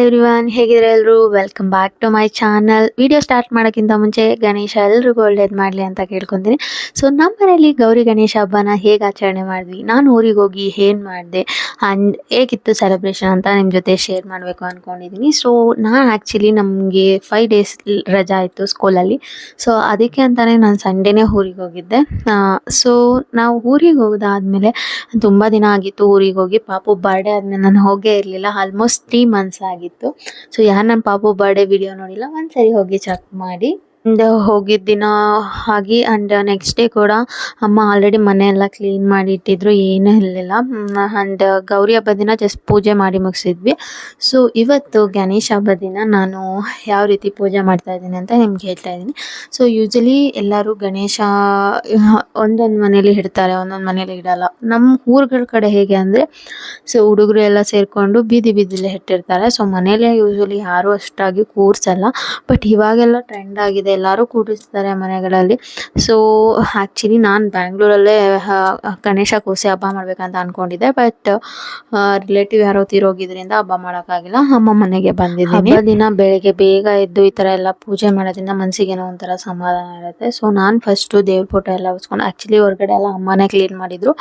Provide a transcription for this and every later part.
Everyone ಹೇಗಿದ್ರೆ ಎಲ್ಲರೂ welcome back to my channel video start ಮಾಡೋಕ್ಕಿಂತ ಮುಂಚೆ ಗಣೇಶ ಎಲ್ರಿಗೂ ಒಳ್ಳೇದು ಮಾಡಲಿ ಅಂತ ಕೇಳ್ಕೊತೀನಿ. ಸೊ ನಮ್ಮ ಮನೆಯಲ್ಲಿ ಗೌರಿ ಗಣೇಶ ಹಬ್ಬನ ಹೇಗೆ ಆಚರಣೆ ಮಾಡಿದ್ವಿ? ನಾನು ಊರಿಗೆ ಹೋಗಿ ಏನು ಮಾಡಿದೆ? ಆ್ಯಂಡ್ ಹೇಗಿತ್ತು ಸೆಲೆಬ್ರೇಷನ್ ಅಂತ ನಿಮ್ಮ ಜೊತೆ ಶೇರ್ ಮಾಡಬೇಕು ಅಂದ್ಕೊಂಡಿದ್ದೀನಿ ಸೊ ನಾನು ಆ್ಯಕ್ಚುಲಿ ನಮಗೆ ಫೈವ್ ಡೇಸ್ ರಜಾ ಇತ್ತು ಸ್ಕೂಲಲ್ಲಿ ಸೊ ಅದಕ್ಕೆ ಅಂತಲೇ ನಾನು ಸಂಡೇನೇ ಊರಿಗೆ ಹೋಗಿದ್ದೆ. ಸೊ ನಾವು ಊರಿಗೆ ಹೋಗಿದಾದ್ಮೇಲೆ ತುಂಬ ದಿನ ಆಗಿತ್ತು ಊರಿಗೆ ಹೋಗಿ. ಪಾಪು ಬರ್ಡೇ ಆದಮೇಲೆ ನಾನು ಹೋಗೇ ಇರಲಿಲ್ಲ. ಆಲ್ಮೋಸ್ಟ್ ತ್ರೀ ಮಂತ್ಸ್ ಆಗಿತ್ತು. ಸೊ ಯಾರು ನನ್ನ ಪಾಪು ಬರ್ಡೇ ವಿಡಿಯೋ ನೋಡಿಲ್ಲ ಒಂದ್ಸರಿ ಹೋಗಿ ಚೆಕ್ ಮಾಡಿ. ಅಂಡ್ ಹೋಗಿದ್ದ ದಿನ ಆಗಿ ಅಂಡ್ ನೆಕ್ಸ್ಟ್ ಡೇ ಕೂಡ ಅಮ್ಮ ಆಲ್ರೆಡಿ ಮನೆ ಎಲ್ಲ ಕ್ಲೀನ್ ಮಾಡಿ ಇಟ್ಟಿದ್ರು ಏನೂ ಇರಲಿಲ್ಲ. ಅಂಡ್ ಗೌರಿ ಹಬ್ಬದ ದಿನ ಜಸ್ಟ್ ಪೂಜೆ ಮಾಡಿ ಮುಗಿಸಿದ್ವಿ. ಸೊ ಇವತ್ತು ಗಣೇಶ ಹಬ್ಬದ ದಿನ ನಾನು ಯಾವ ರೀತಿ ಪೂಜೆ ಮಾಡ್ತಾ ಇದ್ದೀನಿ ಅಂತ ನಿಮ್ಗೆ ಹೇಳ್ತಾ ಇದ್ದೀನಿ. ಸೊ ಯೂಶಲಿ ಎಲ್ಲರೂ ಗಣೇಶ, ಒಂದೊಂದು ಮನೇಲಿ ಇಡ್ತಾರೆ, ಒಂದೊಂದು ಮನೇಲಿ ಇಡಲ್ಲ. ನಮ್ಮ ಊರುಗಳ ಕಡೆ ಹೇಗೆ ಅಂದರೆ ಸೊ ಹುಡುಗರು ಎಲ್ಲ ಸೇರಿಕೊಂಡು ಬೀದಿ ಬೀದಿಲೇ ಇಟ್ಟಿರ್ತಾರೆ. ಸೊ ಮನೇಲೆ ಯೂಶಲಿ ಯಾರು ಅಷ್ಟಾಗಿ ಕೂರಿಸಲ್ಲ. ಬಟ್ ಇವಾಗೆಲ್ಲ ಟ್ರೆಂಡ್ ಆಗಿದೆ. ಎಲ್ಲರೂ ಕೂಡಿಸ್ತಾರೆ ಮನೆಗಳಲ್ಲಿ. ಸೊ ಆ್ಯಕ್ಚುಲಿ ನಾನು ಬ್ಯಾಂಗ್ಳೂರಲ್ಲೇ ಗಣೇಶ ಕೂಸಿ ಹಬ್ಬ ಮಾಡ್ಬೇಕಂತ ಅಂದ್ಕೊಂಡಿದ್ದೆ ಬಟ್ ರಿಲೇಟಿವ್ ಯಾರೋ ತೀರೋಗಿದ್ರಿಂದ ಹಬ್ಬ ಮಾಡೋಕ್ಕಾಗಿಲ್ಲ. ಅಮ್ಮ ಮನೆಗೆ ಬಂದಿದ್ದೀನಿ. ದಿನ ಬೆಳಿಗ್ಗೆ ಬೇಗ ಎದ್ದು ಈ ಥರ ಎಲ್ಲ ಪೂಜೆ ಮಾಡೋದ್ರಿಂದ ಮನಸ್ಸಿಗೇನೋ ಒಂಥರ ಸಮಾಧಾನ ಇರುತ್ತೆ. ಸೊ ನಾನು ಫಸ್ಟು ದೇವ್ರ ಫೋಟೋ ಎಲ್ಲ ಉಸ್ಕೊಂಡು ಆ್ಯಕ್ಚುಲಿ ಹೊರಗಡೆ ಎಲ್ಲ ಅಮ್ಮನೇ ಕ್ಲೀನ್ ಮಾಡಿದ್ರು.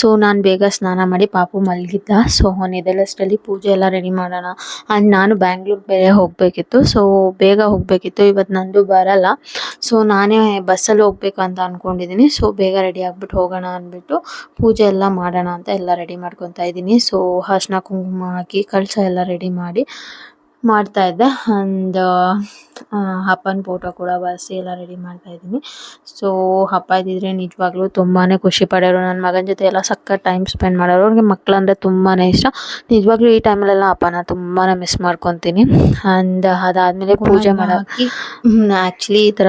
ಸೊ ನಾನು ಬೇಗ ಸ್ನಾನ ಮಾಡಿ ಪಾಪು ಮಲಗಿದ್ದ. ಸೊ ಅಲ್ಲಿ ಪೂಜೆ ಎಲ್ಲ ರೆಡಿ ಮಾಡೋಣ. ಆ್ಯಂಡ್ ನಾನು ಬ್ಯಾಂಗ್ಳೂರ್ ಬೇರೆ ಹೋಗಬೇಕಿತ್ತು. ಸೊ ಬೇಗ ಹೋಗಬೇಕಿತ್ತು. ಇವತ್ತು ನಂದು ಬರಲ್ಲ. ಸೊ ನಾನೇ ಬಸ್ಸಲ್ಲಿ ಹೋಗ್ಬೇಕು ಅಂತ ಅಂದ್ಕೊಂಡಿದ್ದೀನಿ ಸೊ ಬೇಗ ರೆಡಿ ಆಗ್ಬಿಟ್ಟು ಹೋಗೋಣ ಅಂದ್ಬಿಟ್ಟು ಪೂಜೆ ಎಲ್ಲ ಮಾಡೋಣ ಅಂತ ಎಲ್ಲ ರೆಡಿ ಮಾಡ್ಕೊತಾ ಇದ್ದೀನಿ ಸೊ ಅರ್ಶಿನ ಕುಂಕುಮ ಹಾಕಿ ಕಳಶ ಎಲ್ಲ ರೆಡಿ ಮಾಡಿ ಮಾಡ್ತಾ ಇದ್ದೆ. ಅಂಡ್ ಅಪ್ಪನ ಫೋಟೋ ಕೂಡ ಬಳಸಿ ಎಲ್ಲ ರೆಡಿ ಮಾಡ್ತಾ ಇದ್ದೀನಿ. ಸೊ ಹಬ್ಬ ಇದ್ದಿದ್ರೆ ನಿಜವಾಗ್ಲೂ ತುಂಬಾ ಖುಷಿ ಪಡೋರು. ನನ್ನ ಮಗನ ಜೊತೆ ಎಲ್ಲ ಸಖತ್ ಟೈಮ್ ಸ್ಪೆಂಡ್ ಮಾಡೋರು. ಅವ್ರಿಗೆ ಮಕ್ಕಳಂದ್ರೆ ತುಂಬಾ ಇಷ್ಟ. ನಿಜವಾಗ್ಲೂ ಈ ಟೈಮಲ್ಲೆಲ್ಲ ಅಪ್ಪನ ತುಂಬಾ ಮಿಸ್ ಮಾಡ್ಕೊತೀನಿ. ಆ್ಯಂಡ್ ಅದಾದಮೇಲೆ ಪೂಜೆ ಮಾಡೋ ಆ್ಯಕ್ಚುಲಿ ಈ ಥರ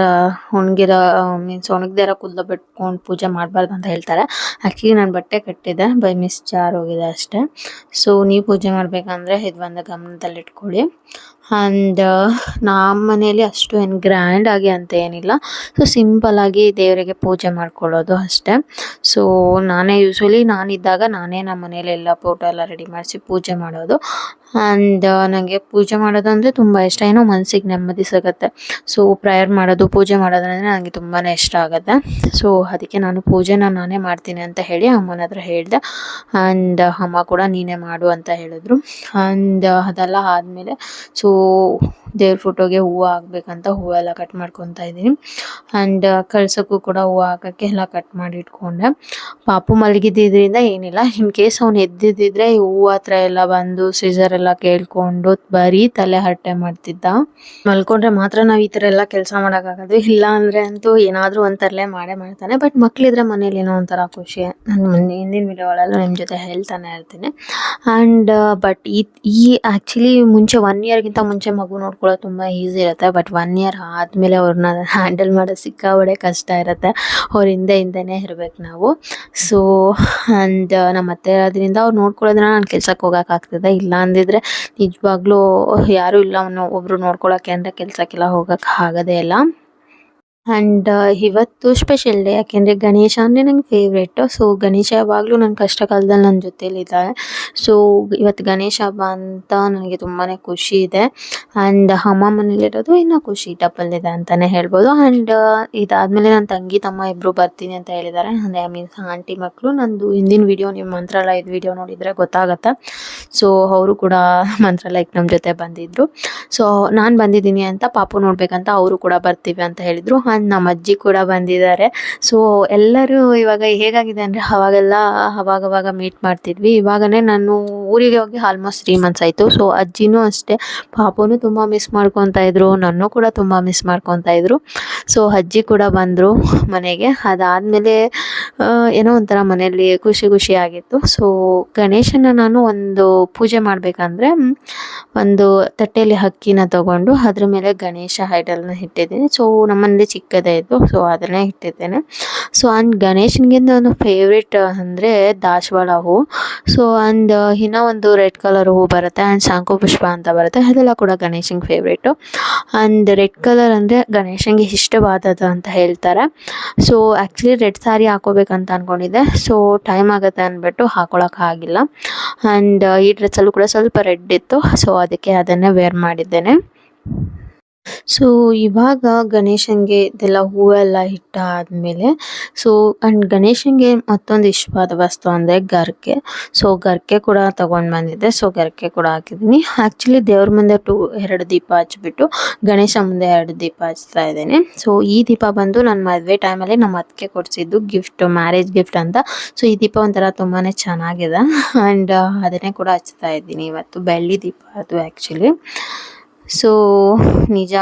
ಒಣಗಿರೋ ಮೀನ್ಸ್ ಒಣಗ್ದಿರೋ ಕೂದಲು ಬಿಟ್ಕೊಂಡು ಪೂಜೆ ಮಾಡಬಾರ್ದು ಅಂತ ಹೇಳ್ತಾರೆ. ಆ್ಯಕ್ಚುಲಿ ನಾನು ಬಟ್ಟೆ ಕಟ್ಟಿದ್ದೆ. ಬೈ ಮಿಸ್ ಜಾರ್ ಹೋಗಿದೆ ಅಷ್ಟೇ. ಸೊ ನೀವು ಪೂಜೆ ಮಾಡಬೇಕಂದ್ರೆ ಇದು ಒಂದು ಗಮನದಲ್ಲಿಟ್ಕೊಳ್ಳಿ. ಆ್ಯಂಡ್ ನಮ್ಮ ಮನೆಯಲ್ಲಿ ಅಷ್ಟು ಏನು ಗ್ರ್ಯಾಂಡ್ ಆಗಿ ಅಂತ ಏನಿಲ್ಲ. ಸೊ ಸಿಂಪಲ್ಲಾಗಿ ದೇವರಿಗೆ ಪೂಜೆ ಮಾಡ್ಕೊಳ್ಳೋದು ಅಷ್ಟೇ. ಸೊ ನಾನೇ ಯೂಶ್ವಲಿ ನಾನಿದ್ದಾಗ ನಾನೇ ನಮ್ಮ ಮನೇಲಿ ಎಲ್ಲ ಫೋಟೋ ಎಲ್ಲ ರೆಡಿ ಮಾಡಿಸಿ ಪೂಜೆ ಮಾಡೋದು. ಆ್ಯಂಡ್ ನನಗೆ ಪೂಜೆ ಮಾಡೋದು ಅಂದರೆ ತುಂಬ ಇಷ್ಟ. ಏನೋ ಮನಸ್ಸಿಗೆ ನೆಮ್ಮದಿ ಸಿಗುತ್ತೆ. ಸೊ ಪ್ರೇಯರ್ ಮಾಡೋದು, ಪೂಜೆ ಮಾಡೋದಂದರೆ ನನಗೆ ತುಂಬಾ ಇಷ್ಟ ಆಗುತ್ತೆ. ಸೊ ಅದಕ್ಕೆ ನಾನು ಪೂಜೆನ ನಾನೇ ಮಾಡ್ತೀನಿ ಅಂತ ಹೇಳಿ ಅಮ್ಮನ ಹತ್ರ ಹೇಳಿದೆ. ಆ್ಯಂಡ್ ಅಮ್ಮ ಕೂಡ ನೀನೇ ಮಾಡು ಅಂತ ಹೇಳಿದ್ರು. ಆ್ಯಂಡ್ ಅದೆಲ್ಲ ಆದಮೇಲೆ ಸೊ ದೇವ್ರ ಫೋಟೋಗೆ ಹೂವು ಹಾಕ್ಬೇಕಂತ ಹೂವೆಲ್ಲ ಕಟ್ ಮಾಡ್ಕೊತಾ ಇದ್ದೀನಿ. ಆ್ಯಂಡ್ ಕಳ್ಸೋಕ್ಕೂ ಕೂಡ ಹೂವು ಹಾಕೋಕ್ಕೆ ಎಲ್ಲ ಕಟ್ ಮಾಡಿ ಇಟ್ಕೊಂಡೆ. ಪಾಪು ಮಲಗಿದ್ದಿದ್ರಿಂದ ಏನಿಲ್ಲ. ಇನ್ ಕೇಸ್ ಅವ್ನು ಎದ್ದಿದ್ದಿದ್ರೆ ಹೂವು ಹತ್ರ ಎಲ್ಲ ಬಂದು ಸೀಸರ್ ಎಲ್ಲ ಕೇಳ್ಕೊಂಡು ಬರೀ ತಲೆ ಹರಟೆ ಮಾಡ್ತಿದ್ದ. ಮಲ್ಕೊಂಡ್ರೆ ಮಾತ್ರ ನಾವು ಈ ಥರ ಎಲ್ಲ ಕೆಲಸ ಮಾಡೋಕ್ಕಾಗೋದು. ಇಲ್ಲ ಅಂದರೆ ಅಂತೂ ಏನಾದರೂ ಒಂಥರಲೇ ಮಾಡೇ ಮಾಡ್ತಾನೆ. ಬಟ್ ಮಕ್ಕಳಿದ್ರೆ ಮನೇಲಿ ಏನೋ ಒಂಥರ ಖುಷಿ. ನಾನು ಮೊನ್ನೆ ಹಿಂದಿನ ವಿಡಿಯೋಗಳಲ್ಲೂ ನಿಮ್ಮ ಜೊತೆ ಹೇಳ್ತಾನೆ ಇರ್ತೀನಿ. ಆ್ಯಂಡ್ ಬಟ್ ಈ ಈ ಆ್ಯಕ್ಚುಲಿ ಮುಂಚೆ ಒನ್ ಇಯರ್ಗಿಂತ ಮುಂಚೆ ಮಗು ನೋಡ್ಕೊಳ್ಳೋದು ತುಂಬ ಈಸಿ ಇರುತ್ತೆ. ಬಟ್ ಒನ್ ಇಯರ್ ಆದಮೇಲೆ ಅವ್ರನ್ನ ಹ್ಯಾಂಡಲ್ ಮಾಡೋದು ಸಿಕ್ಕಾಬಡೆ ಕಷ್ಟ ಇರುತ್ತೆ. ಅವ್ರ ಹಿಂದೆ ಹಿಂದೆನೇ ಇರ್ಬೇಕು ನಾವು. ಸೊ ಆ್ಯಂಡ್ ನಮ್ಮ ಅತ್ತೆ ಅದರಿಂದ ಅವ್ರು ನೋಡ್ಕೊಳ್ಳೋದನ್ನ ನಾನು ಕೆಲ್ಸಕ್ಕೆ ಹೋಗೋಕ್ಕಾಗ್ತದೆ ಇಲ್ಲ ಅಂದಿದ್ರೆ ನಿಜವಾಗ್ಲೂ ಯಾರೂ ಇಲ್ಲ ಒಬ್ಬರು ನೋಡ್ಕೊಳ್ಳೋಕ್ಕೆ ಅಂದರೆ ಕೆಲ್ಸಕ್ಕೆಲ್ಲ ಹೋಗೋಕ್ಕೆ ಆಗೋದೇ ಇಲ್ಲ. ಆ್ಯಂಡ್ ಇವತ್ತು ಸ್ಪೆಷಲ್ ಡೇ ಯಾಕೆಂದರೆ ಗಣೇಶ ಅಂದರೆ ನಂಗೆ ಫೇವ್ರೇಟು ಸೊ ಗಣೇಶ ಯಾವಾಗಲೂ ನನ್ನ ಕಷ್ಟ ಕಾಲದಲ್ಲಿ ನನ್ನ ಜೊತೇಲಿದ್ದಾರೆ ಸೊ ಇವತ್ತು ಗಣೇಶ ಹಬ್ಬ ಅಂತ ನನಗೆ ತುಂಬಾ ಖುಷಿ ಇದೆ. ಆ್ಯಂಡ್ ಅಮ್ಮ ಮನೇಲಿರೋದು ಇನ್ನೂ ಖುಷಿ ಡಬಲ್ ಇದೆ ಅಂತಲೇ ಹೇಳ್ಬೋದು. ಆ್ಯಂಡ್ ಇದಾದಮೇಲೆ ನನ್ನ ತಂಗಿ, ತಮ್ಮ ಇಬ್ಬರು ಬರ್ತೀನಿ ಅಂತ ಹೇಳಿದ್ದಾರೆ. ಅಂದರೆ ಐ ಮೀನ್ಸ್ ಆಂಟಿ ಮಕ್ಕಳು ನಂದು ಹಿಂದಿನ ವೀಡಿಯೋ ನಿಮ್ಮ ಮಂತ್ರಾಲಯದ ವಿಡಿಯೋ ನೋಡಿದರೆ ಗೊತ್ತಾಗುತ್ತೆ. ಸೊ ಅವರು ಕೂಡ ಮಂತ್ರಾಲಯಕ್ಕೆ ನಮ್ಮ ಜೊತೆ ಬಂದಿದ್ದರು ಸೊ ನಾನು ಬಂದಿದ್ದೀನಿ ಅಂತ ಪಾಪು ನೋಡಬೇಕಂತ ಅವರು ಕೂಡ ಬರ್ತೀವಿ ಅಂತ ಹೇಳಿದರು. ಆ್ಯಂಡ್ ನಮ್ಮ ಅಜ್ಜಿ ಕೂಡ ಬಂದಿದ್ದಾರೆ. ಸೊ ಎಲ್ಲರೂ ಇವಾಗ ಹೇಗಾಗಿದೆ ಅಂದರೆ ಅವಾಗೆಲ್ಲ ಅವಾಗವಾಗ ಮೀಟ್ ಮಾಡ್ತಿದ್ವಿ. ಇವಾಗನೇ ನಾನು ಊರಿಗೆ ಹೋಗಿ ಆಲ್ಮೋಸ್ಟ್ ತ್ರೀ ಮಂತ್ಸ್ ಆಯಿತು. ಸೊ ಅಜ್ಜಿನೂ ಅಷ್ಟೇ. ಪಾಪುನೂ ತುಂಬ ಮಿಸ್ ಮಾಡ್ಕೊತಾ ಇದ್ರು. ನನ್ನೂ ಕೂಡ ತುಂಬ ಮಿಸ್ ಮಾಡ್ಕೊತಾ ಇದ್ರು. ಸೊ ಅಜ್ಜಿ ಕೂಡ ಬಂದರು ಮನೆಗೆ. ಅದಾದಮೇಲೆ ಏನೋ ಒಂಥರ ಮನೆಯಲ್ಲಿ ಖುಷಿ ಖುಷಿಯಾಗಿತ್ತು ಸೊ ಗಣೇಶನ ನಾನು ಒಂದು ಪೂಜೆ ಮಾಡಬೇಕಂದ್ರೆ ಒಂದು ತಟ್ಟೆಯಲ್ಲಿ ಅಕ್ಕಿನ ತಗೊಂಡು ಅದ್ರ ಮೇಲೆ ಗಣೇಶ ಐಡಲ್ನ ಇಟ್ಟಿದ್ದೀನಿ. ಸೊ ನಮ್ಮನೇಲಿ ಚಿಕ್ಕದೇ ಇತ್ತು ಸೊ ಅದನ್ನೇ ಇಟ್ಟಿದ್ದೇನೆ. ಸೊ ಆ್ಯಂಡ್ ಗಣೇಶನಿಗೆ ನಾನು ಫೇವ್ರೇಟ್ ಅಂದರೆ ದಾಸವಾಳ ಹೂವು ಸೊ ಆ್ಯಂಡ್ ಇನ್ನೂ ಒಂದು ರೆಡ್ ಕಲರ್ ಹೂವು ಬರುತ್ತೆ ಆ್ಯಂಡ್ ಶಾಂಕು ಪುಷ್ಪ ಅಂತ ಬರುತ್ತೆ. ಅದೆಲ್ಲ ಕೂಡ ಗಣೇಶನಿಗೆ ಫೇವ್ರೇಟು ಆ್ಯಂಡ್ ರೆಡ್ ಕಲರ್ ಅಂದರೆ ಗಣೇಶನಿಗೆ ಇಷ್ಟವಾದದ್ದು ಅಂತ ಹೇಳ್ತಾರೆ. ಸೊ ಆ್ಯಕ್ಚುಲಿ ರೆಡ್ ಸಾರಿ ಹಾಕೋಬೇಕು ಹಾಕೋಬೇಕಂತ ಅನ್ಕೊಂಡಿದ್ದೆ. ಸೊ ಟೈಮ್ ಆಗುತ್ತೆ ಅಂದ್ಬಿಟ್ಟು ಹಾಕೊಳಕ್ಕೆ ಆಗಿಲ್ಲ. ಆ್ಯಂಡ್ ಈ ಡ್ರೆಸ್ಸಲ್ಲೂ ಕೂಡ ಸ್ವಲ್ಪ ರೆಡ್ ಇತ್ತು. ಸೊ ಅದಕ್ಕೆ ಅದನ್ನೇ ವೇರ್ ಮಾಡಿದ್ದೇನೆ. ಸೊ ಇವಾಗ ಗಣೇಶನಿಗೆ ಇದೆಲ್ಲ ಹೂವೆಲ್ಲ ಇಟ್ಟಾದ್ಮೇಲೆ ಸೊ ಅಂಡ್ ಗಣೇಶನಿಗೆ ಮತ್ತೊಂದು ಇಷ್ಟವಾದ ವಸ್ತು ಅಂದರೆ ಗರ್ಕೆ. ಸೊ ಗರ್ಕೆ ಕೂಡ ತಗೊಂಡು ಬಂದಿದ್ದೆ. ಸೊ ಗರ್ಕೆ ಕೂಡ ಹಾಕಿದ್ದೀನಿ. ಆ್ಯಕ್ಚುಲಿ ದೇವ್ರ ಮುಂದೆ ಟೂ, ಎರಡು ದೀಪ ಹಚ್ಬಿಟ್ಟು ಗಣೇಶ ಮುಂದೆ ಎರಡು ದೀಪ ಹಚ್ತಾ ಇದ್ದೇನೆ. ಸೊ ಈ ದೀಪ ಬಂದು ನನ್ನ ಮದುವೆ ಟೈಮಲ್ಲಿ ನಮ್ಮ ಅದಕ್ಕೆ ಕೊಡ್ಸಿದ್ದು ಗಿಫ್ಟ್ ಮ್ಯಾರೇಜ್ ಗಿಫ್ಟ್ ಅಂತ. ಸೊ ಈ ದೀಪ ಒಂಥರ ತುಂಬಾ ಚೆನ್ನಾಗಿದೆ. ಆ್ಯಂಡ್ ಅದನ್ನೇ ಕೂಡ ಹಚ್ತಾ ಇದ್ದೀನಿ ಇವತ್ತು. ಬೆಳ್ಳಿ ದೀಪ ಅದು ಆಕ್ಚುಲಿ ಸೊ ನಿಜ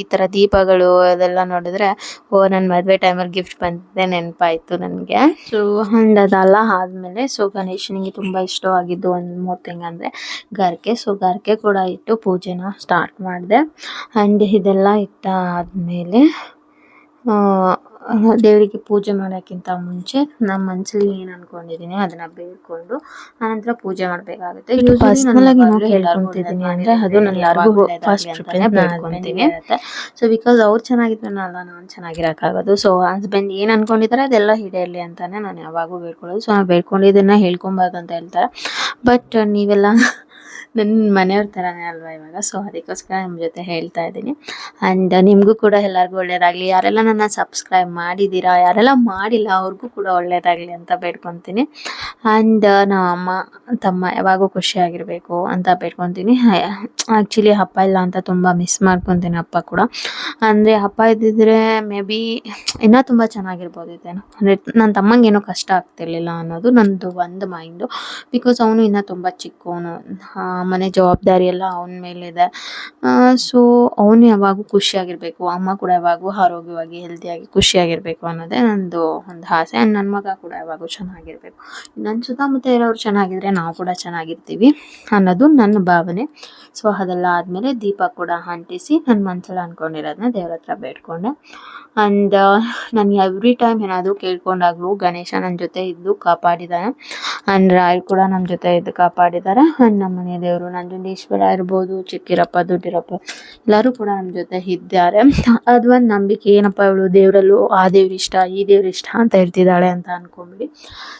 ಈ ಥರ ದೀಪಗಳು ಅದೆಲ್ಲ ನೋಡಿದ್ರೆ, ಓ ನನ್ನ ಮದುವೆ ಟೈಮಲ್ಲಿ ಗಿಫ್ಟ್ ಬಂದಿದೆ ನೆನಪಾಯಿತು ನನಗೆ. ಸೊ ಅಂಡ್ ಅದೆಲ್ಲ ಆದಮೇಲೆ ಸೊ ಗಣೇಶನಿಗೆ ತುಂಬ ಇಷ್ಟವಾಗಿದ್ದು ಒಂದು ಮೂರು ತಿಂಗಂದರೆ ಗರ್ಕೆ ಸೊ ಗರ್ಕೆ ಕೂಡ ಇಟ್ಟು ಪೂಜೆನ ಸ್ಟಾರ್ಟ್ ಮಾಡಿದೆ. ಆ್ಯಂಡ್ ಇದೆಲ್ಲ ಇಟ್ಟಾದ್ಮೇಲೆ ದೇವರಿಗೆ ಪೂಜೆ ಮಾಡೋಕ್ಕಿಂತ ಮುಂಚೆ ನಮ್ಮ ಮನಸ್ಸಲ್ಲಿ ಏನು ಅನ್ಕೊಂಡಿದ್ದೀನಿ ಅದನ್ನ ಬೇಡ್ಕೊಂಡು ಆನಂತರ ಪೂಜೆ ಮಾಡಬೇಕಾಗುತ್ತೆ. ಪರ್ಸನಲ್ ಆಗಿ ನಾನು ಅಂದ್ರೆ ಅದು ನಾನು ಯಾರಿಗೂ ಫಸ್ಟ್ ಪ್ರಿಫರೆನ್ಸ್ ಅಂತ. ಸೊ ಬಿಕಾಸ್ ಅವ್ರು ಚೆನ್ನಾಗಿದ್ರನಲ್ಲ ನಾನು ಚೆನ್ನಾಗಿರೋಕ್ಕಾಗೋದು. ಸೊ ಹಸ್ಬೆಂಡ್ ಏನು ಅನ್ಕೊಂಡಿದ್ದಾರೆ ಅದೆಲ್ಲ ಈಡೇರಲಿ ಅಂತಾನೆ ನಾನು ಯಾವಾಗೂ ಬೇಡ್ಕೊಳ್ಳೋದು. ಸೊ ನಾವು ಬೇಡ್ಕೊಂಡಿದ್ದನ್ನ ಹೇಳ್ಕೊಬಾರ್ದು ಅಂತ ಹೇಳ್ತಾರೆ. ಬಟ್ ನೀವೆಲ್ಲ ನನ್ನ ಮನೆಯವ್ರ ಥರನೇ ಅಲ್ವಾ ಇವಾಗ? ಸೊ ಅದಕ್ಕೋಸ್ಕರ ನಿಮ್ಮ ಜೊತೆ ಹೇಳ್ತಾ ಇದ್ದೀನಿ. ಆ್ಯಂಡ್ ನಿಮಗೂ ಕೂಡ ಎಲ್ಲರಿಗೂ ಒಳ್ಳೆಯದಾಗಲಿ ಯಾರೆಲ್ಲ ನನ್ನ ಸಬ್ಸ್ಕ್ರೈಬ್ ಮಾಡಿದ್ದೀರಾ, ಯಾರೆಲ್ಲ ಮಾಡಿಲ್ಲ, ಅವ್ರಿಗೂ ಕೂಡ ಒಳ್ಳೆಯದಾಗಲಿ ಅಂತ ಬೇಡ್ಕೊತೀನಿ. ಆ್ಯಂಡ್ ನಮ್ಮ ಅಮ್ಮ, ತಮ್ಮ ಯಾವಾಗೂ ಖುಷಿಯಾಗಿರಬೇಕು ಅಂತ ಬೇಡ್ಕೊತೀನಿ. ಆ್ಯಕ್ಚುಲಿ ಅಪ್ಪ ಇಲ್ಲ ಅಂತ ತುಂಬ ಮಿಸ್ ಮಾಡ್ಕೊತೀನಿ ಅಪ್ಪ ಕೂಡ. ಅಂದರೆ ಅಪ್ಪ ಇದ್ದಿದ್ರೆ ಮೇ ಬಿ ಇನ್ನೂ ತುಂಬ ಚೆನ್ನಾಗಿರ್ಬೋದಿತ್ತೇನೋ ಅಂದರೆ ನನ್ನ ತಮ್ಮಂಗೆ ಏನೋ ಕಷ್ಟ ಆಗ್ತಿರ್ಲಿಲ್ಲ ಅನ್ನೋದು ನಂದು ಒಂದು ಮೈಂಡು ಬಿಕಾಸ್ ಅವನು ಇನ್ನೂ ತುಂಬ ಚಿಕ್ಕವನು. ಮನೆ ಜವಾಬ್ದಾರಿ ಎಲ್ಲ ಅವನ ಮೇಲಿದೆ ಸೊ ಅವನು ಯಾವಾಗೂ ಖುಷಿಯಾಗಿರಬೇಕು, ಅಮ್ಮ ಕೂಡ ಯಾವಾಗೂ ಆರೋಗ್ಯವಾಗಿ ಹೆಲ್ದಿಯಾಗಿ ಖುಷಿಯಾಗಿರಬೇಕು ಅನ್ನೋದೇ ನಂದು ಒಂದು ಆಸೆ. ಆ್ಯಂಡ್ ನನ್ನ ಮಗ ಕೂಡ ಯಾವಾಗೂ ಚೆನ್ನಾಗಿರಬೇಕು. ನನ್ನ ಸುತ್ತಮುತ್ತ ಇರೋರು ಚೆನ್ನಾಗಿದ್ರೆ ನಾವು ಕೂಡ ಚೆನ್ನಾಗಿರ್ತೀವಿ ಅನ್ನೋದು ನನ್ನ ಭಾವನೆ. ಸೊ ಅದೆಲ್ಲ ಆದಮೇಲೆ ದೀಪ ಕೂಡ ಅಂಟಿಸಿ ನನ್ನ ಮನಸ್ಸಲ್ಲಿ ಅಂದ್ಕೊಂಡಿರೋದನ್ನ ದೇವ್ರ ಹತ್ರ ಬೇಡ್ಕೊಂಡೆ. ಆ್ಯಂಡ್ ನಾನು ಎವ್ರಿ ಟೈಮ್ ಏನಾದರೂ ಕೇಳ್ಕೊಂಡಾಗಲೂ ಗಣೇಶ ನನ್ನ ಜೊತೆ ಇದ್ದು ಕಾಪಾಡಿದ್ದಾನೆ. ಆ್ಯಂಡ್ ರಾಯ್ ಕೂಡ ನಮ್ಮ ಜೊತೆ ಇದ್ ಕಾಪಾಡಿದ್ದಾರೆ ಆ್ಯಂಡ್ ನಮ್ಮ ಮನೆ ದೇವರು ನಂಜುಂಡೇಶ್ವರ ಇರ್ಬೋದು ಚಿಕ್ಕಿರಪ್ಪ ದೊಡ್ಡಿರಪ್ಪ ಎಲ್ಲರೂ ಕೂಡ ನಮ್ಮ ಜೊತೆ ಇದ್ದಾರೆ. ಅದು ಒಂದು ನಂಬಿಕೆ ಏನಪ್ಪ ಇವಳು ದೇವರಲ್ಲೂ ಆ ದೇವ್ರ ಇಷ್ಟ ಈ ದೇವ್ರ ಇಷ್ಟ ಅಂತ ಇರ್ತಿದ್ದಾಳೆ ಅಂತ ಅನ್ಕೊಂಬಿಡಿ.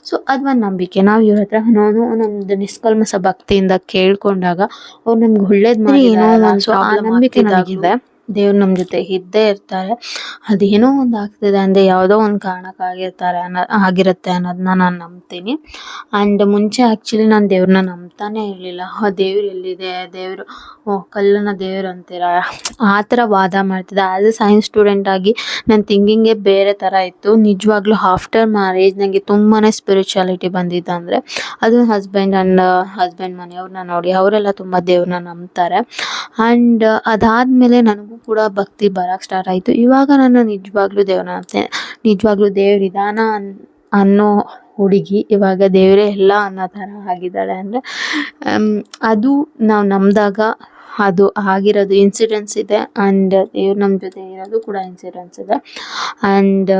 ಸೊ ಅದು ಒಂದು ನಂಬಿಕೆ. ನಾವು ಇವ್ರ ಹತ್ರ ನಾನು ನಮ್ದು ನಿಷ್ಕಲ್ಮಸ ಭಕ್ತಿಯಿಂದ ಕೇಳ್ಕೊಂಡಾಗ ಅವ್ರು ನಮ್ಗೆ ಒಳ್ಳೇದು ಮಾಡಿ ಏನೋ ನಂಬಿಕೆ ನನಗಿದೆ ದೇವ್ರು ನಮ್ಮ ಜೊತೆ ಇದ್ದೇ ಇರ್ತಾರೆ. ಅದೇನೋ ಒಂದು ಆಗ್ತಿದೆ ಅಂದರೆ ಯಾವುದೋ ಒಂದು ಕಾರಣಕ್ಕಾಗಿರ್ತಾರೆ ಅನ್ನೋ, ಆಗಿರುತ್ತೆ ಅನ್ನೋದನ್ನ ನಾನು ನಂಬ್ತೀನಿ. ಆ್ಯಂಡ್ ಮುಂಚೆ ಆ್ಯಕ್ಚುಲಿ ನಾನು ದೇವ್ರನ್ನ ನಂಬ್ತಾನೆ ಇರಲಿಲ್ಲ. ದೇವ್ರು ಎಲ್ಲಿದೆ? ದೇವರು, ಓ, ಕಲ್ಲನ್ನ ದೇವ್ರು ಅಂತೀರ? ಆ ಥರ ವಾದ ಮಾಡ್ತಿದ್ದೆ. ಆ್ಯಸ್ ಎ ಸೈನ್ಸ್ ಸ್ಟೂಡೆಂಟ್ ಆಗಿ ನನ್ನ ಥಿಂಕಿಂಗೇ ಬೇರೆ ಥರ ಇತ್ತು. ನಿಜವಾಗ್ಲೂ ಆಫ್ಟರ್ ಮ್ಯಾರೇಜ್ ನನಗೆ ತುಂಬಾ ಸ್ಪಿರಿಚುಯಾಲಿಟಿ ಬಂದಿದ್ದ ಅಂದರೆ, ಅದು ಹಸ್ಬೆಂಡ್ ಆ್ಯಂಡ್ ಹಸ್ಬೆಂಡ್ ಮನೆಯವ್ರನ್ನ ನೋಡಿ, ಅವರೆಲ್ಲ ತುಂಬ ದೇವ್ರನ್ನ ನಂಬ್ತಾರೆ. ಆ್ಯಂಡ್ ಅದಾದಮೇಲೆ ನನಗೂ ಕೂಡ ಭಕ್ತಿ ಬರಕ್ಕೆ ಸ್ಟಾರ್ಟ್ ಆಯಿತು. ಇವಾಗ ನಾನು ನಿಜವಾಗ್ಲೂ ದೇವ್ರನ್ನ ನಂಬ್ತೇನೆ ನಿಜವಾಗ್ಲೂ ದೇವ್ರಿದಾನ ಅನ್, ಅನ್ನೋ ಹುಡುಗಿ ಇವಾಗ ದೇವರೇ ಎಲ್ಲ ಅನ್ನೋ ಥರ ಆಗಿದ್ದಾಳೆ ಅಂದರೆ ಅದು ನಾವು ನಂಬಿದಾಗ ಅದು ಆಗಿರೋದು ಇನ್ಸಿಡೆನ್ಸ್ ಇದೆ ಆ್ಯಂಡ್ ದೇವ್ರು ನಮ್ಮ ಜೊತೆ ಇರೋದು ಕೂಡ ಇನ್ಸಿಡೆನ್ಸ್ ಇದೆ. ಆ್ಯಂಡ್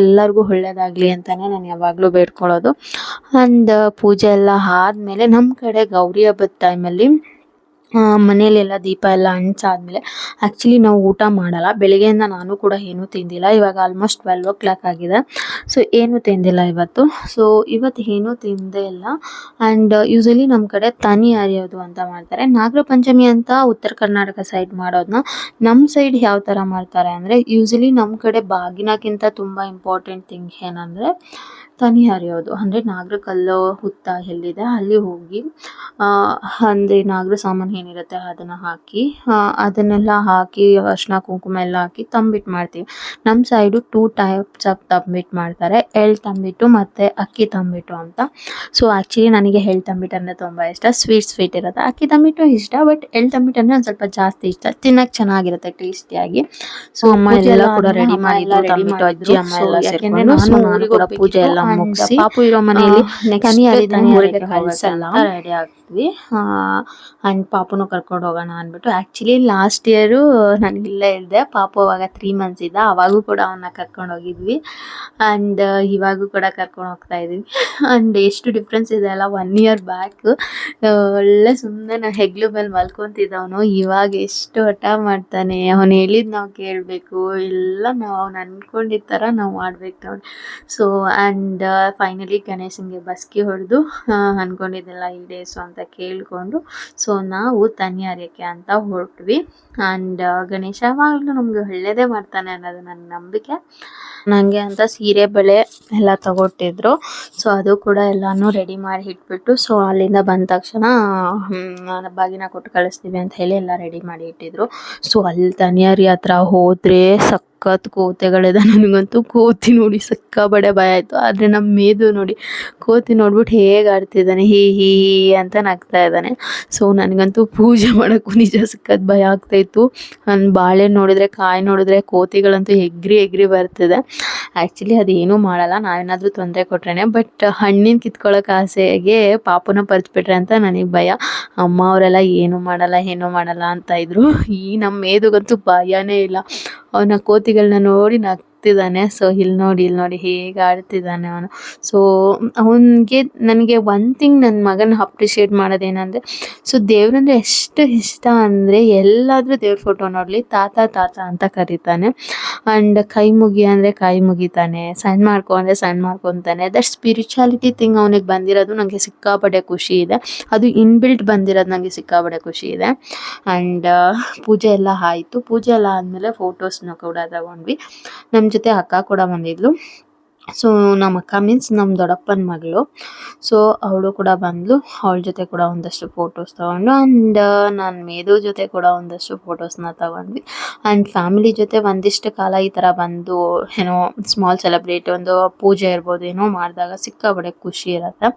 ಎಲ್ಲರಿಗೂ ಒಳ್ಳೆಯದಾಗಲಿ ಅಂತಲೇ ನಾನು ಯಾವಾಗಲೂ ಬೇಡ್ಕೊಳ್ಳೋದು. ಆ್ಯಂಡ್ ಪೂಜೆ ಎಲ್ಲ ಆದಮೇಲೆ ನಮ್ಮ ಕಡೆ ಗೌರಿ ಹಬ್ಬದ ಟೈಮಲ್ಲಿ ಮನೆಯಲ್ಲೆಲ್ಲ ದೀಪ ಎಲ್ಲ ಹಂಚಾದ್ಮೇಲೆ ಆ್ಯಕ್ಚುಲಿ ನಾವು ಊಟ ಮಾಡಲ್ಲ. ಬೆಳಗ್ಗೆಯಿಂದ ನಾನು ಕೂಡ ಏನೂ ತಿಂದಿಲ್ಲ. ಇವಾಗ ಆಲ್ಮೋಸ್ಟ್ ಟ್ವೆಲ್ವ್ ಓ ಕ್ಲಾಕ್ ಆಗಿದೆ. ಸೊ ಏನು ತಿಂದಿಲ್ಲ ಇವತ್ತು. ಸೊ ಇವತ್ತು ಏನೂ ತಿಂದೇ ಇಲ್ಲ. ಆ್ಯಂಡ್ ಯೂಸಲಿ ನಮ್ಮ ಕಡೆ ತನಿ ಹರಿಯೋದು ಅಂತ ಮಾಡ್ತಾರೆ. ನಾಗರ ಪಂಚಮಿ ಅಂತ ಉತ್ತರ ಕರ್ನಾಟಕ ಸೈಡ್ ಮಾಡೋದನ್ನ ನಮ್ಮ ಸೈಡ್ ಯಾವ ಥರ ಮಾಡ್ತಾರೆ ಅಂದರೆ ಯೂಸಲಿ ನಮ್ಮ ಕಡೆ ಬಾಗಿನಕ್ಕಿಂತ ತುಂಬ ಇಂಪಾರ್ಟೆಂಟ್ ಥಿಂಗ್ ಏನಂದರೆ, ತನಿ ಹರಿಯೋದು. ಅಂದರೆ ನಾಗರ ಕಲ್ಲು ಹುತ್ತ ಎಲ್ಲಿದೆ, ಅಲ್ಲಿ ಹೋಗಿ ಅಂದರೆ ನಾಗರ ಸಾಮಾನು ಏನಿರುತ್ತೆ ಅದನ್ನ ಹಾಕಿ ಅದನ್ನೆಲ್ಲ ಹಾಕಿ ಅರ್ಶಿನ ಕುಂಕುಮ ಎಲ್ಲ ಹಾಕಿ ತಂಬಿಟ್ಟು ಮಾಡ್ತೀವಿ. ನಮ್ಮ ಸೈಡು ಟೂ ಟೈಪ್ಸ್ ಆಫ್ ತಂಬಿಟ್ಟು ಮಾಡ್ತಾರೆ. ಎಳ್ ತಂಬಿಟ್ಟು ಮತ್ತು ಅಕ್ಕಿ ತಂಬಿಟ್ಟು ಅಂತ. ಸೊ ಆ್ಯಕ್ಚುಲಿ ನನಗೆ ಎಳ್ ತಂಬಿಟ್ಟು ಅಂದರೆ ತುಂಬ ಇಷ್ಟ. ಸ್ವೀಟ್ ಸ್ವೀಟ್ ಇರುತ್ತೆ. ಅಕ್ಕಿ ತಂಬಿಟ್ಟು ಇಷ್ಟ ಬಟ್ ಎಳ್ ತಂಬಿಟ್ಟು ಅಂದರೆ ಒಂದು ಸ್ವಲ್ಪ ಜಾಸ್ತಿ ಇಷ್ಟ. ತಿನ್ನಕ್ಕೆ ಚೆನ್ನಾಗಿರುತ್ತೆ ಟೇಸ್ಟಿಯಾಗಿ ಸೊ ಅಮ್ಮ ಎಲ್ಲ ಕೂಡ ರೆಡಿ ಮಾಡಿದ್ರು ತಂಬಿಟ್ಟು ಅಜ್ಜಿ ಅಮ್ಮ ಎಲ್ಲ ಸೇರ್ಕೊಂಡು ನಾನು ಕೂಡ ಪೂಜೆ ಎಲ್ಲ ಮುಗಿಸಿ ಪಾಪು ಇರೋ ಮನೆಯಲ್ಲಿ ನೆಕ್ಸ್ಟ್ ಊರಿಗೆ ಕಳ್ಸಲ್ಲ. ರೆಡಿ ಆಗ್ತೀವಿ. ಆ್ಯಂಡ್ ಆ್ಯಂಡ್ ಪಾಪುನು ಕರ್ಕೊಂಡು ಹೋಗೋಣ ಅಂದ್ಬಿಟ್ಟು ಆ್ಯಕ್ಚುಲಿ ಲಾಸ್ಟ್ ಇಯರು ಇಲ್ಲೇ ಇದ್ದೆ ಪಾಪು ಅವಾಗ ತ್ರೀ ಮಂತ್ಸ್ ಇದ್ದ, ಅವಾಗೂ ಕೂಡ ಅವನ್ನ ಕರ್ಕೊಂಡು ಹೋಗಿದ್ವಿ. ಆ್ಯಂಡ್ ಇವಾಗೂ ಕೂಡ ಕರ್ಕೊಂಡು ಹೋಗ್ತಾ ಇದ್ವಿ ಆ್ಯಂಡ್ ಎಷ್ಟು ಡಿಫ್ರೆನ್ಸ್ ಇದೆ ಅಲ್ಲ ಒನ್ ಇಯರ್ ಬ್ಯಾಕ್ ಒಳ್ಳೆ ಸುಮ್ಮನೆ ನಾನು ಹೆಗ್ಲು ಮೇಲೆ ಮಲ್ಕೊಂತಿದ್ದವನು, ಇವಾಗ ಎಷ್ಟು ಹಠ ಮಾಡ್ತಾನೆ. ಅವನು ಹೇಳಿದ್ ನಾವು ಕೇಳಬೇಕು, ಎಲ್ಲ ನಾವು ಅವ್ನು ಅನ್ಕೊಂಡಿದ್ದ ಥರ ನಾವು ಮಾಡ್ಬೇಕು ನೋಡಿ. ಸೊ ಆ್ಯಂಡ್ ಫೈನಲಿ ಗಣೇಶನ್ಗೆ ಬಸ್ಕಿ ಹೊಡೆದು ಅಂದ್ಕೊಂಡಿದ್ದೆಲ್ಲ ಈಡೇರಿಸು ಅಂತ ಕೇಳಿಕೊಂಡು ಸೊ ನಾವು ತನಿಯಾರ್ಯಕ್ಕೆ ಅಂತ ಹೊರಟ್ವಿ. ಆ್ಯಂಡ್ ಗಣೇಶ ಯಾವಾಗಲೂ ನಮಗೆ ಒಳ್ಳೆಯದೇ ಮಾಡ್ತಾನೆ ಅನ್ನೋದು ನನ್ನ ನಂಬಿಕೆ. ನನಗೆ ಅಂತ ಸೀರೆ, ಬಳೆ ಎಲ್ಲ ತಗೊಟ್ಟಿದ್ರು. ಸೊ ಅದು ಕೂಡ ಎಲ್ಲಾನು ರೆಡಿ ಮಾಡಿ ಇಟ್ಬಿಟ್ಟು ಸೊ ಅಲ್ಲಿಂದ ಬಂದ ತಕ್ಷಣ ಬಾಗಿನ ಕೊಟ್ಟು ಕಳಿಸ್ತೀವಿ ಅಂತ ಹೇಳಿ ಎಲ್ಲ ರೆಡಿ ಮಾಡಿ ಇಟ್ಟಿದ್ರು. ಸೊ ಅಲ್ಲಿ ತನಿಯಾರಿ ಹತ್ರ ಹೋದ್ರೆ ಸಖತ್ ಕೋತೆಗಳಿದೆ ನನಗಂತೂ ಕೋತಿ ನೋಡಿ ಸಿಕ್ಕಾಬಡೆ ಭಯ ಆಯಿತು. ಆದರೆ ನಮ್ಮ ಮೇದು ನೋಡಿ, ಕೋತಿ ನೋಡ್ಬಿಟ್ಟು ಹೇಗೆ ಆಡ್ತಿದ್ದಾನೆ, ಹೀ ಹೀ ಹೀ ಅಂತ ನಗ್ತಾ ಇದ್ದಾನೆ. ಸೊ ನನಗಂತೂ ಪೂಜೆ ಮಾಡೋಕ್ಕೂ ನಿಜ ಸಿಕ್ಕದ್ ಭಯ ಆಗ್ತಾಯಿತ್ತು ನನ್ನ ಬಾಳೆ ನೋಡಿದ್ರೆ, ಕಾಯಿ ನೋಡಿದ್ರೆ ಕೋತಿಗಳಂತೂ ಎಗ್ರಿ ಎಗ್ರಿ ಬರ್ತಿದೆ. ಆ್ಯಕ್ಚುಲಿ ಏನೂ ಮಾಡಲ್ಲ. ನಾವೇನಾದರೂ ತೊಂದರೆ ಕೊಟ್ರೇ ಬಟ್ ಹಣ್ಣಿನ ಕಿತ್ಕೊಳ್ಳೋಕೆ ಆಸೆಗೆ ಪಾಪನ ಪರಿಚ್ಬಿಟ್ರೆ ಅಂತ ನನಗೆ ಭಯ. ಅಮ್ಮ ಅವರೆಲ್ಲ ಏನೂ ಮಾಡಲ್ಲ ಏನೂ ಮಾಡಲ್ಲ ಅಂತ ಇದ್ರು. ಈ ನಮ್ಮ ಮೇದುಗಂತೂ ಭಯನೇ ಇಲ್ಲ. ಅವನ ಕೋತಿಗಳನ್ನ ನೋಡಿ ನಗ್ತಿದ್ದಾನೆ ಸೊ ಇಲ್ಲಿ ನೋಡಿ ಇಲ್ಲಿ ನೋಡಿ ಹೇಗೆ ಆಡ್ತಿದ್ದಾನೆ ಅವನು. ಸೊ ಅವನಿಗೆ ನನಗೆ ಒನ್ ಥಿಂಗ್ ನನ್ನ ಮಗನ ಅಪ್ರಿಷಿಯೇಟ್ ಮಾಡೋದೇನಂದರೆ ಸೊ ದೇವ್ರಂದ್ರೆ ಎಷ್ಟು ಇಷ್ಟ ಅಂದರೆ ಎಲ್ಲಾದರೂ ದೇವ್ರ ಫೋಟೋ ನೋಡಲಿ, ತಾತ ತಾತ ಅಂತ ಕರೀತಾನೆ. ಆ್ಯಂಡ್ ಕೈ ಮುಗಿ ಅಂದರೆ ಕೈ ಮುಗಿತಾನೆ, ಸಣ್ಣ ಮಾಡ್ಕೊ ಅಂದರೆ ಸಣ್ಣ ಮಾಡ್ಕೊತಾನೆ. ದಟ್ ಸ್ಪಿರಿಚುಯಾಲಿಟಿ ಥಿಂಗ್ ಅವನಿಗೆ ಬಂದಿರೋದು ನನಗೆ ಸಿಕ್ಕಾಪಟ್ಟೆ ಖುಷಿ ಇದೆ. ಅದು ಇನ್ಬಿಲ್ಟ್ ಬಂದಿರೋದು ನನಗೆ ಸಿಕ್ಕಾಪಟ್ಟೆ ಖುಷಿ ಇದೆ. ಆ್ಯಂಡ್ ಪೂಜೆ ಎಲ್ಲ ಆಯಿತು. ಪೂಜೆ ಎಲ್ಲ ಆದಮೇಲೆ ಫೋಟೋಸ್ನ ಕೂಡ ತಗೊಂಡ್ವಿ. ನಮ್ಮ ಜೊತೆ ಅಕ್ಕ ಕೂಡ ಬಂದಿದ್ಲು. ಸೊ ನಮ್ಮ ಅಕ್ಕ ಮೀನ್ಸ್ ನಮ್ಮ ದೊಡ್ಡಪ್ಪನ ಮಗಳು. ಸೊ ಅವಳು ಕೂಡ ಬಂದ್ಲು. ಅವಳ ಜೊತೆ ಕೂಡ ಒಂದಷ್ಟು ಫೋಟೋಸ್ ತಗೊಂಡು ಆ್ಯಂಡ್ ನಾನು ಮೇದು ಜೊತೆ ಕೂಡ ಒಂದಷ್ಟು ಫೋಟೋಸ್ನ ತಗೊಂಡ್ವಿ. ಆ್ಯಂಡ್ ಫ್ಯಾಮಿಲಿ ಜೊತೆ ಒಂದಿಷ್ಟು ಕಾಲ ಈ ಥರ ಬಂದು, ಏನೋ ಸ್ಮಾಲ್ ಸೆಲೆಬ್ರೇಟ್ ಒಂದು ಪೂಜೆ ಇರ್ಬೋದು, ಏನೋ ಮಾಡಿದಾಗ ಸಿಕ್ಕಾಪಟ್ಟೆ ಖುಷಿ ಇರುತ್ತೆ.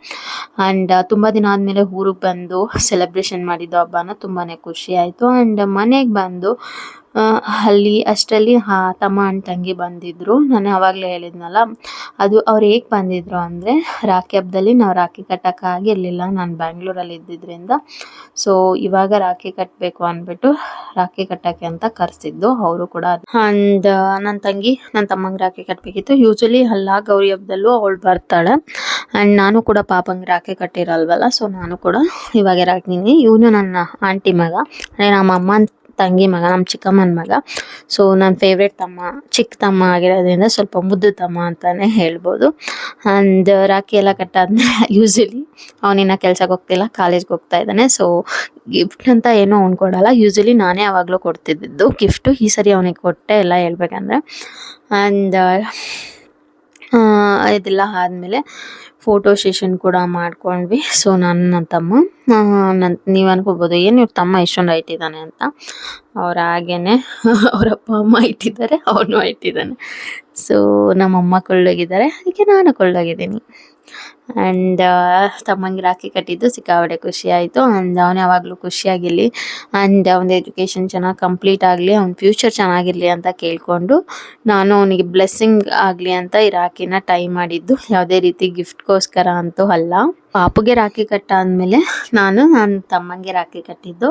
ಆ್ಯಂಡ್ ತುಂಬ ದಿನ ಆದಮೇಲೆ ಊರಿಗೆ ಬಂದು ಸೆಲೆಬ್ರೇಷನ್ ಮಾಡಿದ್ದು ಹಬ್ಬನ ತುಂಬಾ ಖುಷಿ ಆಯಿತು. ಆ್ಯಂಡ್ ಮನೆಗೆ ಬಂದು ಅಲ್ಲಿ ಅಷ್ಟರಲ್ಲಿ, ಹಾ, ತಮ್ಮ ಅಣ್ಣ ತಂಗಿ ಬಂದಿದ್ರು. ನಾನು ಆವಾಗಲೇ ಹೇಳಿದ್ನಲ್ಲ, ಅದು ಅವ್ರು ಹೇಗೆ ಬಂದಿದ್ರು ಅಂದರೆ, ರಾಖಿ ಹಬ್ಬದಲ್ಲಿ ನಾವು ರಾಖಿ ಕಟ್ಟೋಕ್ಕಾಗಿರಲಿಲ್ಲ ನಾನು ಬ್ಯಾಂಗ್ಳೂರಲ್ಲಿ ಇದ್ದಿದ್ದರಿಂದ ಸೊ ಇವಾಗ ರಾಖಿ ಕಟ್ಟಬೇಕು ಅಂದ್ಬಿಟ್ಟು ರಾಖಿ ಕಟ್ಟೋಕ್ಕೆ ಅಂತ ಕರೆಸಿದ್ದು ಅವರು ಕೂಡ. ಆ್ಯಂಡ್ ನನ್ನ ತಂಗಿ ನನ್ನ ತಮ್ಮಂಗೆ ರಾಖಿ ಕಟ್ಟಬೇಕಿತ್ತು ಯೂಶ್ವಲಿ ಅಲ್ಲ, ಗೌರಿ ಹಬ್ಬದಲ್ಲೂ ಅವಳು ಬರ್ತಾಳೆ. ಆ್ಯಂಡ್ ನಾನು ಕೂಡ ಪಾಪಂಗೆ ರಾಖಿ ಕಟ್ಟಿರಲ್ವಲ್ಲ ಸೊ ನಾನು ಕೂಡ ಇವಾಗ ರಾಖಿನಿ. ಇವನು ನನ್ನ ಆಂಟಿ ಮಗ. ಅಂದರೆ ನಮ್ಮ ಅಮ್ಮನ ತಂಗಿ ಮಗ ನಮ್ಮ ಚಿಕ್ಕಮ್ಮನ ಮಗ. ಸೊ ನನ್ನ ಫೇವ್ರೆಟ್ ತಮ್ಮ, ಚಿಕ್ಕ ತಮ್ಮ ಆಗಿರೋದ್ರಿಂದ ಸ್ವಲ್ಪ ಮುದ್ದು ತಮ್ಮ ಅಂತಲೇ ಹೇಳ್ಬೋದು. ಆ್ಯಂಡ್ ರಾಖಿ ಎಲ್ಲ ಕಟ್ಟಾದ್ಮೇಲೆ ಯೂಸ್ವಲಿ ಅವನಿನ್ನ ಕೆಲ್ಸಕ್ಕೆ ಹೋಗ್ತಿಲ್ಲ ಕಾಲೇಜ್ಗೆ ಹೋಗ್ತಾ ಇದ್ದಾನೆ. ಸೊ ಗಿಫ್ಟ್ ಅಂತ ಏನೂ ಅವ್ನು ಕೊಡಲ್ಲ. ಯೂಸ್ವಲಿ ನಾನೇ ಯಾವಾಗಲೂ ಕೊಡ್ತಿದ್ದಿದ್ದು. ಗಿಫ್ಟು ಈ ಸರಿ ಅವನಿಗೆ ಕೊಟ್ಟೆ, ಎಲ್ಲ ಹೇಳ್ಬೇಕಂದ್ರೆ. ಆ್ಯಂಡ್ ಇದೆಲ್ಲ ಆದಮೇಲೆ ಫೋಟೋ ಸೆಷನ್ ಕೂಡ ಮಾಡ್ಕೊಂಡ್ವಿ. ಸೊ ನಾನು ನನ್ನ ತಮ್ಮ. ನನ್ನ ನೀವು ಅನ್ಕೋಬೋದು, ಏನು ಇವ್ರ ತಮ್ಮ ಇಷ್ಟೊಂದು ಹೈಟ್ ಇದ್ದಾನೆ ಅಂತ. ಅವ್ರ ಹಾಗೇನೆ ಅವ್ರ ಅಪ್ಪ, ಅಮ್ಮ ಇಟ್ಟಿದ್ದಾರೆ, ಅವನು ಇಟ್ಟಿದ್ದಾನೆ. ಸೊ ನಮ್ಮಮ್ಮ ಕೊಳ್ಳೋಗಿದ್ದಾರೆ, ಅದಕ್ಕೆ ನಾನು ಕೊಳ್ಳೋಗಿದ್ದೀನಿ. ಆ್ಯಂಡ್ ತಮ್ಮಂಗೆ ರಾಖಿ ಕಟ್ಟಿದ್ದು ಸಿಕ್ಕಾಪಟ್ಟೆ ಖುಷಿ ಆಯಿತು. ಆ್ಯಂಡ್ ಅವನು ಯಾವಾಗಲೂ ಖುಷಿಯಾಗಿರಲಿ. ಆ್ಯಂಡ್ ಅವನ ಎಜುಕೇಷನ್ ಚೆನ್ನಾಗಿ ಕಂಪ್ಲೀಟ್ ಆಗಲಿ, ಅವ್ನ ಫ್ಯೂಚರ್ ಚೆನ್ನಾಗಿರಲಿ ಅಂತ ಕೇಳಿಕೊಂಡು ನಾನು ಅವನಿಗೆ ಬ್ಲೆಸ್ಸಿಂಗ್ ಆಗಲಿ ಅಂತ ಈ ರಾಖಿನ ಟೈ ಮಾಡಿದ್ದು. ಯಾವುದೇ ರೀತಿ ಗಿಫ್ಟ್ಗೋಸ್ಕರ ಅಂತೂ ಅಲ್ಲ. ಪಾಪುಗೆ ರಾಖಿ ಕಟ್ಟಾದ್ಮೇಲೆ ನಾನು ನನ್ನ ತಮ್ಮಂಗೆ ರಾಖಿ ಕಟ್ಟಿದ್ದು.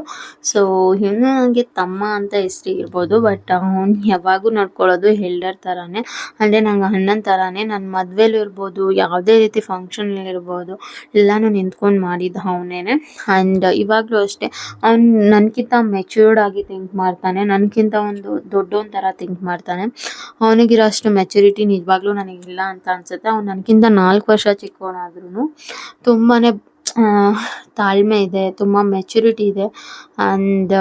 ಸೊ ಇವನು ನನಗೆ ತಮ್ಮ ಅಂತ ಹೆಸರು ಇರ್ಬೋದು ಬಟ್ ಅವ್ನು ಯಾವಾಗೂ ನೋಡ್ಕೊಳ್ಳೋದು ಹೆಲ್ಡರ್ ಥರನೇ ಅಂದರೆ ನಂಗೆ ಅಣ್ಣನ ಥರನೇ ನನ್ನ ಮದುವೆಲೂ ಇರ್ಬೋದು, ಯಾವುದೇ ರೀತಿ ಫಂಕ್ಷನ್ ಇರ್ಬೋದು, ಎಲ್ಲಾನು ನಿಂತ್ಕೊಂಡು ಮಾಡಿದ್ದು ಅವನೇನೆ. ಆ್ಯಂಡ್ ಇವಾಗಲೂ ಅಷ್ಟೇ, ಅವ್ನು ನನಗಿಂತ ಮೆಚ್ಯೂರ್ಡ್ ಆಗಿ ಥಿಂಕ್ ಮಾಡ್ತಾನೆ ನನಗಿಂತ ಒಂದು ದೊಡ್ಡವನ ಥರ ಥಿಂಕ್ ಮಾಡ್ತಾನೆ. ಅವನಿಗಿರೋ ಅಷ್ಟು ಮೆಚುರಿಟಿ ನಿಜವಾಗ್ಲೂ ನನಗಿಲ್ಲ ಅಂತ ಅನ್ಸುತ್ತೆ. ಅವ್ನು ನನಗಿಂತ ನಾಲ್ಕು ವರ್ಷ ಚಿಕ್ಕವನಾದ್ರೂ ತುಂಬಾ ತಾಳ್ಮೆ ಇದೆ ತುಂಬ ಮೆಚುರಿಟಿ ಇದೆ ಆ್ಯಂಡ್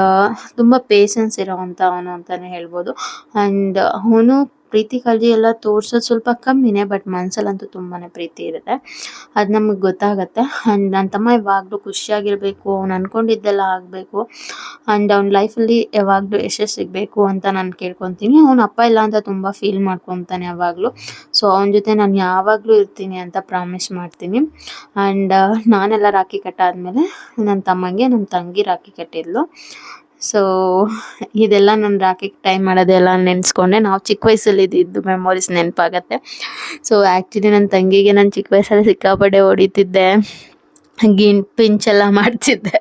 ತುಂಬ ಪೇಷನ್ಸ್ ಇರೋವಂಥವನು ಅಂತಲೇ ಹೇಳ್ಬೋದು. ಆ್ಯಂಡ್ ಅವನು ಪ್ರೀತಿ ಕಾಳಜಿ ಎಲ್ಲ ತೋರ್ಸೋದು ಸ್ವಲ್ಪ ಕಮ್ಮಿನೇ, ಬಟ್ ಮನಸ್ಸಲ್ಲಂತೂ ತುಂಬಾ ಪ್ರೀತಿ ಇರುತ್ತೆ. ಅದು ನಮಗೆ ಗೊತ್ತಾಗುತ್ತೆ. ಆ್ಯಂಡ್ ನನ್ನ ತಮ್ಮ ಯಾವಾಗಲೂ ಖುಷಿಯಾಗಿರಬೇಕು, ಅವ್ನು ಅಂದ್ಕೊಂಡಿದ್ದೆಲ್ಲ ಆಗಬೇಕು. ಆ್ಯಂಡ್ ಅವ್ನ ಲೈಫಲ್ಲಿ ಯಾವಾಗಲೂ ಯಶಸ್ಸು ಸಿಗಬೇಕು ಅಂತ ನಾನು ಕೇಳ್ಕೊತೀನಿ. ಅವ್ನ ಅಪ್ಪ ಇಲ್ಲ ಅಂತ ತುಂಬ ಫೀಲ್ ಮಾಡ್ಕೊತಾನೆ ಯಾವಾಗಲೂ. ಸೊ ಅವನ ಜೊತೆ ನಾನು ಯಾವಾಗಲೂ ಇರ್ತೀನಿ ಅಂತ ಪ್ರಾಮಿಸ್ ಮಾಡ್ತೀನಿ. ಆ್ಯಂಡ್ ನಾನೆಲ್ಲ ರಾಖಿ ಕಟ್ಟಾದ್ಮೇಲೆ ನನ್ನ ತಮ್ಮಂಗೆ ನನ್ನ ತಂಗಿ ರಾಖಿ ಕಟ್ಟಿದ್ಲು. ಸೊ ಇದೆಲ್ಲ ನಾನು ರಾಕಿಗೆ ಟೈಮ್ ಮಾಡೋದೆಲ್ಲ ನೆನೆಸ್ಕೊಂಡೆ. ನಾವು ಚಿಕ್ಕ ವಯಸ್ಸಲ್ಲಿ ಇದ್ದಿದ್ದು ಮೆಮೊರೀಸ್ ನೆನಪಾಗತ್ತೆ. ಸೊ ಆ್ಯಕ್ಚುಲಿ ನನ್ನ ತಂಗಿಗೆ ನಾನು ಚಿಕ್ಕ ವಯಸ್ಸಲ್ಲಿ ಸಿಕ್ಕಾಪಡೆ ಹೊಡಿತಿದ್ದೆ. ಗಿನ್ ಎಲ್ಲ ಮಾಡ್ತಿದ್ದೆ.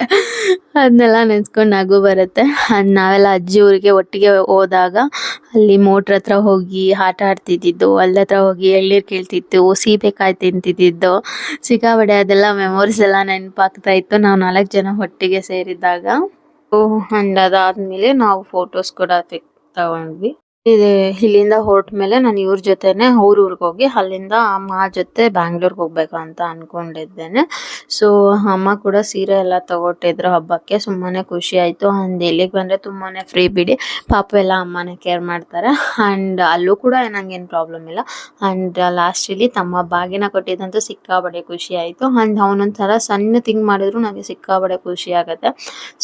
ಅದನ್ನೆಲ್ಲ ನೆನೆಸ್ಕೊಂಡು ನಗು ಬರುತ್ತೆ. ಅದು ನಾವೆಲ್ಲ ಅಜ್ಜಿ ಊರಿಗೆ ಒಟ್ಟಿಗೆ ಹೋದಾಗ ಅಲ್ಲಿ ಮೋಟ್ರ್ ಹತ್ರ ಹೋಗಿ ಆಟ ಆಡ್ತಿದ್ದಿದ್ದು ಅಲ್ಲಿ ಹತ್ರ ಹೋಗಿ ಎಳ್ನೀರು ಸೀಬೆ ಸೀಬೆಕಾಯಿ ತಿಂತಿದ್ದಿದ್ದು. ಸಿಕ್ಕಾಪಡೆ ಅದೆಲ್ಲ ಮೆಮೊರೀಸ್ ಎಲ್ಲ ನೆನಪಾಗ್ತಾ ಇತ್ತು. ನಾವು ನಾಲ್ಕು ಜನ ಒಟ್ಟಿಗೆ ಸೇರಿದ್ದಾಗ. ಅಂಡ್ ಅದಾದ್ಮೇಲೆ ನಾವು ಫೋಟೋಸ್ ಕೂಡ ತೆಗ್ ತಗೊಂಡ್ವಿ ಇದೆ ಇಲ್ಲಿಂದ ಹೊರಟ ಮೇಲೆ ನಾನು ಇವ್ರ ಜೊತೆನೆ ಅವ್ರ ಊರಿಗೆ ಹೋಗಿ ಅಲ್ಲಿಂದ ಅಮ್ಮ ಜೊತೆ ಬ್ಯಾಂಗ್ಳೂರ್ಗೆ ಹೋಗ್ಬೇಕು ಅಂತ ಅನ್ಕೊಂಡಿದ್ದೇನೆ. ಸೊ ಅಮ್ಮ ಕೂಡ ಸೀರೆ ಎಲ್ಲ ತಗೊಟ್ಟಿದ್ರು ಹಬ್ಬಕ್ಕೆ, ಸುಮ್ಮನೆ ಖುಷಿ ಆಯ್ತು. ಅಂಡ್ ಇಲ್ಲಿಗೆ ಬಂದ್ರೆ ತುಂಬಾನೇ ಫ್ರೀ ಬಿಡಿ. ಪಾಪ ಎಲ್ಲ ಅಮ್ಮನೇ ಕೇರ್ ಮಾಡ್ತಾರೆ. ಅಂಡ್ ಅಲ್ಲೂ ಕೂಡ ನಂಗೇನು ಪ್ರಾಬ್ಲಮ್ ಇಲ್ಲ. ಅಂಡ್ ಲಾಸ್ಟ್ ಇಲ್ಲಿ ತಮ್ಮ ಬಾಗಿನ ಕೊಟ್ಟಿದ್ದಂತೂ ಸಿಕ್ಕಾಬಡೆ ಖುಷಿ ಆಯ್ತು. ಅಂಡ್ ಅವನೊಂಥರ ಸಣ್ಣ ತಿಂಗ್ ಮಾಡಿದ್ರು ನನಗೆ ಸಿಕ್ಕಾಬಡೆ ಖುಷಿ ಆಗುತ್ತೆ.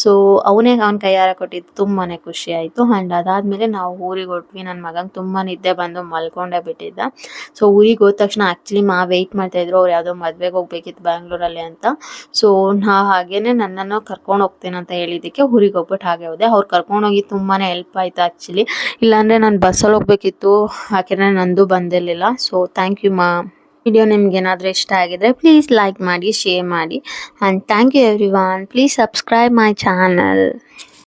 ಸೊ ಅವನೇ ಅವನ ಕೈಯಾರ ಕೊಟ್ಟಿದ್ದು ತುಂಬಾನೇ ಖುಷಿ ಆಯ್ತು. ಅಂಡ್ ಅದಾದ್ಮೇಲೆ ನಾವು ಊರಿಗೆ ಹೊರಟ್ವಿ ನನ್ನ ಮಗಂಗೆ ತುಂಬಾ ನಿದ್ದೆ ಬಂದು ಮಲ್ಕೊಂಡೇ ಬಿಟ್ಟಿದ್ದ. ಸೊ ಊರಿಗೆ ಹೋದ ತಕ್ಷಣ ಆಕ್ಚುಲಿ ಮಾ ವೆಯ್ಟ್ ಮಾಡ್ತಾ ಇದ್ರು. ಅವ್ರು ಯಾವುದೋ ಮದ್ವೆಗೆ ಹೋಗ್ಬೇಕಿತ್ತು ಬ್ಯಾಂಗ್ಳೂರಲ್ಲಿ ಅಂತ. ಸೊ ನಾ ಹಾಗೇನೆ ನನ್ನನ್ನು ಕರ್ಕೊಂಡು ಹೋಗ್ತೇನೆ ಅಂತ ಹೇಳಿದ್ದಕ್ಕೆ ಊರಿಗೆ ಹೋಗ್ಬಿಟ್ಟು ಹಾಗೆ ಹೋದೆ. ಅವ್ರು ಕರ್ಕೊಂಡೋಗಿ ತುಂಬಾ ಹೆಲ್ಪ್ ಆಯ್ತು ಆಕ್ಚುಲಿ ಇಲ್ಲಾಂದ್ರೆ ನಾನು ಬಸ್ಸಲ್ಲಿ ಹೋಗ್ಬೇಕಿತ್ತು. ಯಾಕೆಂದ್ರೆ ನಂದು ಬಂದಿರಲಿಲ್ಲ. ಸೊ ಥ್ಯಾಂಕ್ ಯು ಮಾ. ವಿಡಿಯೋ ನಿಮ್ಗೆ ಏನಾದರೂ ಇಷ್ಟ ಆಗಿದ್ರೆ ಪ್ಲೀಸ್ ಲೈಕ್ ಮಾಡಿ ಶೇರ್ ಮಾಡಿ. And thank you everyone please subscribe my channel